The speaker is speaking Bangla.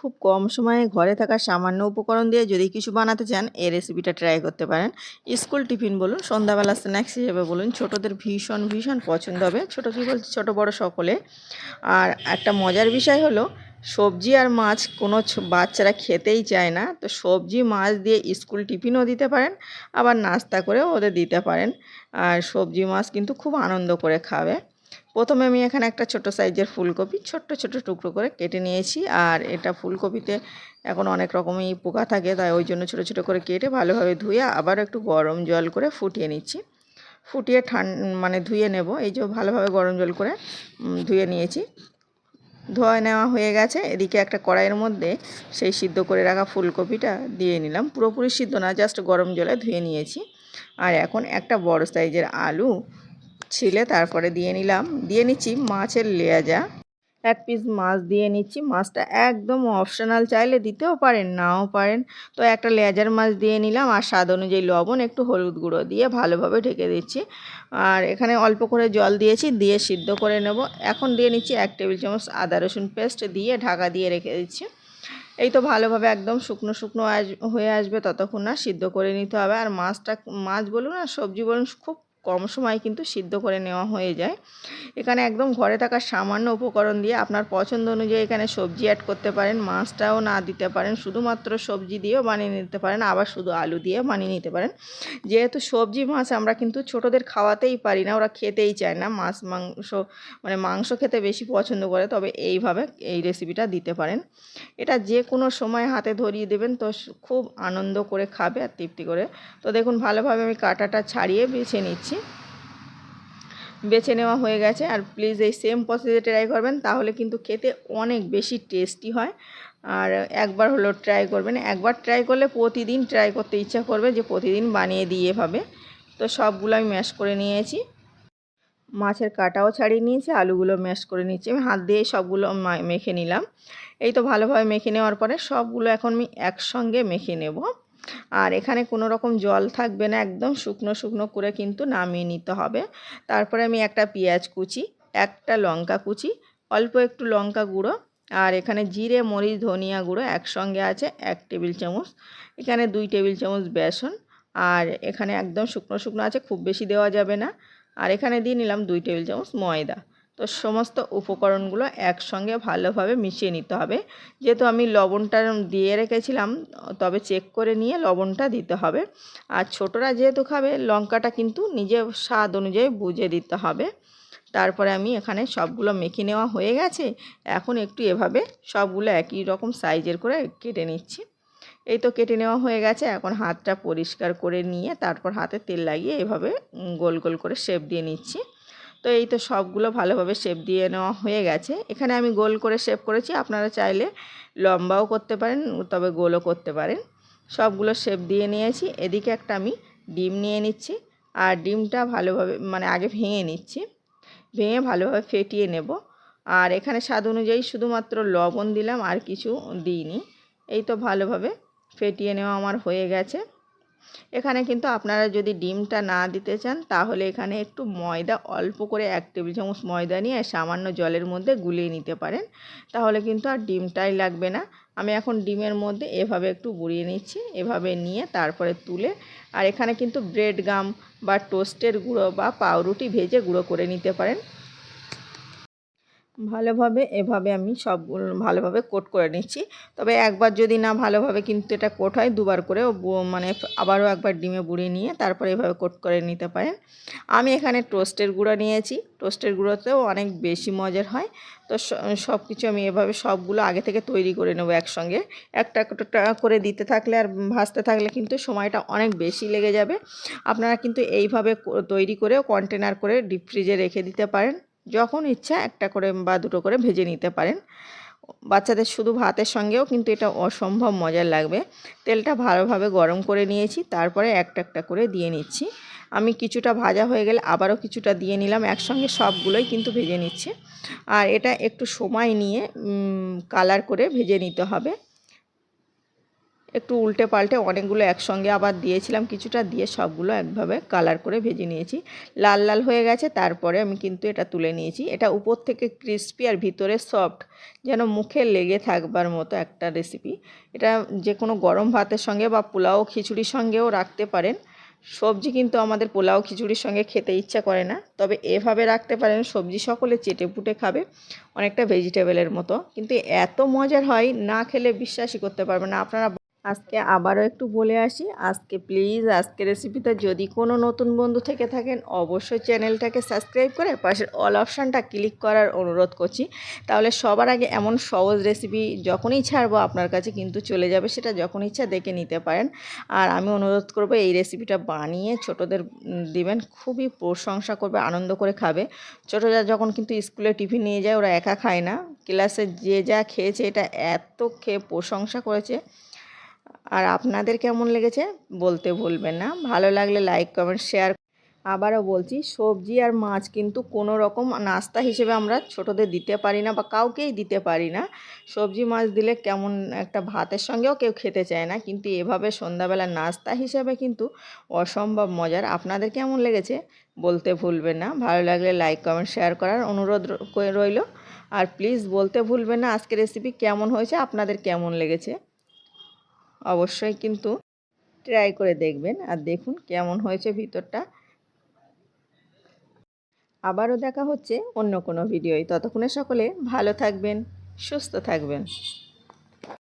খুব কম সময়ে ঘরে থাকা সামান্য উপকরণ দিয়ে যদি কিছু বানাতে চান, এই রেসিপিটা ট্রাই করতে পারেন। স্কুল টিফিন বলুন, সন্ধ্যাবেলা স্ন্যাক্স হিসেবে বলুন, ছোটদের ভীষণ ভীষণ পছন্দ হবে। ছোটো কী বলছি ছোটো বড় সকলে। আর একটা মজার বিষয় হলো, সবজি আর মাছ কোনো বাচ্চারা খেতেই চায় না। তো সবজি, মাছ দিয়ে স্কুল টিফিনও দিতে পারেন, আবার নাস্তা করেও ওদের দিতে পারেন। আর সবজি, মাছ কিন্তু খুব আনন্দ করে খাবে। প্রথমে আমি এখানে একটা ছোট সাইজের ফুলকপি, ছোট্ট ছোট টুকরো করে কেটে নিয়েছি। আর এটা ফুলকপিতে এখন অনেক রকমই পোকা থাকে, তাই ওই জন্য ছোট ছোট করে কেটে ভালোভাবে ধুয়ে আবার একটু গরম জল করে ফুটিয়ে নিচ্ছি। ফুটিয়ে ঠান মানে ধুয়ে নেব, এই যে ভালোভাবে গরম জল করে ধুয়ে নিয়েছি। ধোয়া নেওয়া হয়ে গেছে, এদিকে একটা কড়াইয়ের মধ্যে সেই সিদ্ধ করে রাখা ফুলকপিটা দিয়ে নিলাম। পুরোপুরি সিদ্ধ না, জাস্ট গরম জলে ধুয়ে নিয়েছি। আর এখন একটা বড় সাইজের আলু ছিলে, তারপরে দিয়ে নিলাম। দিয়ে নিচ্ছি মাছের লেয়াজা। এক পিস মাছ দিয়ে নিচ্ছি। মাছটা একদম অপশনাল চাইলে দিতেও পারেন, নাও পারেন। তো একটা লেজার মাছ দিয়ে নিলাম আর স্বাদ অনুযায়ী লবণ, একটু হলুদ গুঁড়ো দিয়ে ভালোভাবে ঢেকে দিচ্ছি। আর এখানে অল্প করে জল দিয়েছি, দিয়ে সিদ্ধ করে নেব। এখন দিয়ে নিচ্ছি এক টেবিল চামচ আদা রসুন পেস্ট দিয়ে ঢাকা দিয়ে রেখে দিচ্ছি। এই তো ভালোভাবে একদম শুকনো শুকনো আস হয়ে আসবে, ততক্ষণ না সিদ্ধ করে নিতে হবে। আর মাছটা, মাছ বলুন আর সবজি বলুন, খুব কম সময় কিন্তু সিদ্ধ করে নেওয়া হয়ে যায়। এখানে একদম ঘরে থাকা সামান্য উপকরণ দিয়ে আপনার পছন্দ অনুযায়ী এখানে সবজি অ্যাড করতে পারেন, মাছটাও না দিতে পারেন, শুধুমাত্র সবজি দিয়েও বানিয়ে নিতে পারেন, আবার শুধু আলু দিয়ে বানিয়ে নিতে পারেন। যেহেতু সবজি মাছ আমরা কিন্তু ছোটোদের খাওয়াতেই পারি না, ওরা খেতেই চায় না, মাছ, মাংস মানে মাংস খেতে বেশি পছন্দ করে, তবে এইভাবে এই রেসিপিটা দিতে পারেন। এটা যে কোনো সময় হাতে ধরিয়ে দেবেন তো খুব আনন্দ করে খাবে আর তৃপ্তি করে। তো দেখুন ভালোভাবে আমি কাঁটাটা ছাড়িয়ে বেছে নিচ্ছি। বেছে নেওয়া হয়ে গেছে। আর প্লিজ এই সেম প্রসেসে ট্রাই করবেন, তাহলে কিন্তু খেতে অনেক বেশি টেস্টি হয়। আর একবার হলো ট্রাই করবেন। একবার ট্রাই করলে প্রতিদিন ট্রাই করতে ইচ্ছা করবে যে প্রতিদিন বানিয়ে দিয়ে এভাবে। তো সবগুলো আমি ম্যাশ করে নিয়েছি। মাছের কাটাও ছাড়িয়ে নিয়েছি, আলুগুলো ম্যাশ করে নিয়েছি। আমি হাত দিয়ে সবগুলো মেখে নিলাম। এই তো ভালোভাবে মেখে নেওয়ার পরে সবগুলো এখন আমি একসঙ্গে মেখে নেব। আর এখানে কোনো রকম জল থাকবে না, একদম শুকনো শুকনো করে কিন্তু নামিয়ে নিতে হবে। তারপরে আমি একটা পেঁয়াজ কুচি, একটা লঙ্কা কুচি, অল্প একটু লঙ্কা গুঁড়ো আর এখানে জিরে, মরিচ, ধনিয়া গুঁড়ো একসঙ্গে আছে এক টেবিল চামচ। এখানে দুই টেবিল চামচ বেসন আর এখানে একদম শুকনো শুকনো আছে, খুব বেশি দেওয়া যাবে না। আর এখানে দিয়ে নিলাম দুই টেবিল চামচ ময়দা। তো সমস্ত উপকরণগুলো একসঙ্গে ভালোভাবে মিশিয়ে নিতে হবে। যেহেতু আমি লবণটা দিয়ে রেখেছিলাম, তবে চেক করে নিয়ে লবণটা দিতে হবে। আর ছোটরা যেহেতু খাবে, লঙ্কাটা কিন্তু নিজের স্বাদ অনুযায়ী বুঝে দিতে হবে। তারপরে আমি এখানে সবগুলো মেখে নেওয়া হয়ে গেছে। এখন একটু এভাবে সবগুলো একই রকম সাইজের করে কেটে নিচ্ছি। এই তো কেটে নেওয়া হয়ে গেছে। এখন হাতটা পরিষ্কার করে নিয়ে তারপর হাতে তেল লাগিয়ে এভাবে গোল গোল করে শেপ দিয়ে নিচ্ছি। তো এই তো সবগুলো ভালোভাবে শেপ দিয়ে নেওয়া হয়ে গেছে। এখানে আমি গোল করে শেপ করেছি, আপনারা চাইলে লম্বাও করতে পারেন, তবে গোলও করতে পারেন। সবগুলো শেপ দিয়ে নিয়েছি, এদিকে একটা আমি ডিম নিয়ে নিচ্ছি, আর ডিমটা ভালোভাবে মানে আগে ভেঙে নিচ্ছি, ভেঙে ভালোভাবে ফেটিয়ে নেব। আর এখানে স্বাদ অনুযায়ী শুধুমাত্র লবণ দিলাম, আর কিছু দিইনি। এই তো ভালোভাবে ফেটিয়ে নেওয়া আমার হয়ে গেছে। এখানে কিন্তু আপনারা যদি ডিমটা না দিতে চান, তাহলে এখানে একটু ময়দা, অল্প করে এক টেবিল চামচ ময়দা নিয়ে সামান্য জলের মধ্যে গুলিয়ে নিতে পারেন। তাহলে কিন্তু আর ডিমটাই লাগবে না। আমি এখন ডিমের মধ্যে এভাবে একটু বুড়িয়ে নিচ্ছি, এভাবে নিয়ে তারপরে তুলে, আর এখানে কিন্তু ব্রেড গাম বা টোস্টের গুঁড়ো বা পাউরুটি ভেজে গুঁড়ো করে নিতে পারেন। ভালোভাবে এভাবে আমি সবগুলো ভালোভাবে কোট করে নিচ্ছি। তবে একবার যদি না ভালোভাবে কিন্তু এটা কোট হয়, দুবার করে মানে আবারও একবার ডিমে বুড়িয়ে নিয়ে তারপরে এভাবে কোট করে নিতে পারেন। আমি এখানে টোস্টের গুঁড়ো নিয়েছি। টোস্টের গুঁড়োতেও অনেক বেশি মজার হয়। তো সব কিছু আমি এভাবে সবগুলো আগে থেকে তৈরি করে নেব একসঙ্গে। একটা করে দিতে থাকলে আর ভাজতে থাকলে কিন্তু সময়টা অনেক বেশি লেগে যাবে। আপনারা কিন্তু এইভাবে তৈরি করেও কন্টেনার করে ডিপ ফ্রিজে রেখে দিতে পারেন। যখন ইচ্ছা একটা করে বা দুটো করে ভেজে নিতে পারেন। বাচ্চাদের শুধু ভাতের সঙ্গেও কিন্তু এটা অসম্ভব মজার লাগবে। তেলটা ভালোভাবে গরম করে নিয়েছি, তারপরে একটা একটা করে দিয়ে নিচ্ছি। আমি কিছুটা ভাজা হয়ে গেলে আবারও কিছুটা দিয়ে নিলাম, একসঙ্গে সবগুলোই কিন্তু ভেজে নিচ্ছি। আর এটা একটু সময় নিয়ে কালার করে ভেজে নিতে হবে। একটু উল্টে পাল্টে অনেকগুলো একসঙ্গে আবার দিয়েছিলাম, কিছুটা দিয়ে সবগুলো একভাবে কালার করে ভেজে নিয়েছি। লাল লাল হয়ে গেছে, তারপরে আমি কিন্তু এটা তুলে নিয়েছি। এটা উপর থেকে ক্রিস্পি আর ভিতরে সফট যেন মুখে লেগে থাকবার মতো একটা রেসিপি এটা যে কোনো গরম ভাতের সঙ্গে বা পোলাও খিচুড়ির সঙ্গেও রাখতে পারেন। সবজি কিন্তু আমাদের পোলাও খিচুড়ির সঙ্গে খেতে ইচ্ছা করে না। তবে এভাবে রাখতে পারেন, সবজি সকলে চেটে পুটে খাবে, অনেকটা ভেজিটেবলের মতো। কিন্তু এত মজার হয়, না খেলে বিশ্বাসই করতে পারবে না। আপনারা আজকে আবারও একটু বলে আসি, আজকে প্লিজ আজকে রেসিপিতে যদি কোনো নতুন বন্ধু থেকে থাকেন, অবশ্যই চ্যানেলটাকে সাবস্ক্রাইব করে পাশের অল অপশানটা ক্লিক করার অনুরোধ করছি। তাহলে সবার আগে এমন সহজ রেসিপি যখনই ছাড়বো আপনার কাছে কিন্তু চলে যাবে, সেটা যখন ইচ্ছা দেখে নিতে পারেন। আর আমি অনুরোধ করব, এই রেসিপিটা বানিয়ে ছোটদের দিবেন, খুবই প্রশংসা করবে, আনন্দ করে খাবে। ছোটরা যখন কিন্তু স্কুলে টিফিন নিয়ে যায়, ওরা একা খায় না। ক্লাসে যে যা খেয়েছে, এটা এত খেয়ে প্রশংসা করেছে। আর আপনাদের কেমন লেগেছে বলতে ভুলবেন না। ভালো লাগলে লাইক কমেন্ট শেয়ার আবারও বলছি, সবজি আর মাছ কিন্তু কোনো রকম নাস্তা হিসেবে আমরা ছোটদের দিতে পারি না বা কাউকেই দিতে পারি না। সবজি মাছ দিলে কেমন একটা ভাতের সঙ্গেও কেউ খেতে চায় না, কিন্তু এভাবে সন্ধ্যাবেলা নাস্তা হিসেবে কিন্তু অসম্ভব মজার। আপনাদের কেমন লেগেছে বলতে ভুলবেন না। ভালো লাগলে লাইক কমেন্ট শেয়ার করার অনুরোধ রইল। আর প্লিজ বলতে ভুলবেন না আজকে রেসিপি কেমন হয়েছে, আপনাদের কেমন লেগেছে? অবশ্যই কিন্তু ট্রাই করে দেখবেন। আর দেখুন কেমন হয়েছে ভিতরটা। আবারও দেখা হচ্ছে অন্য কোনো ভিডিওয় ততক্ষণে সকলে ভালো থাকবেন, সুস্থ থাকবেন।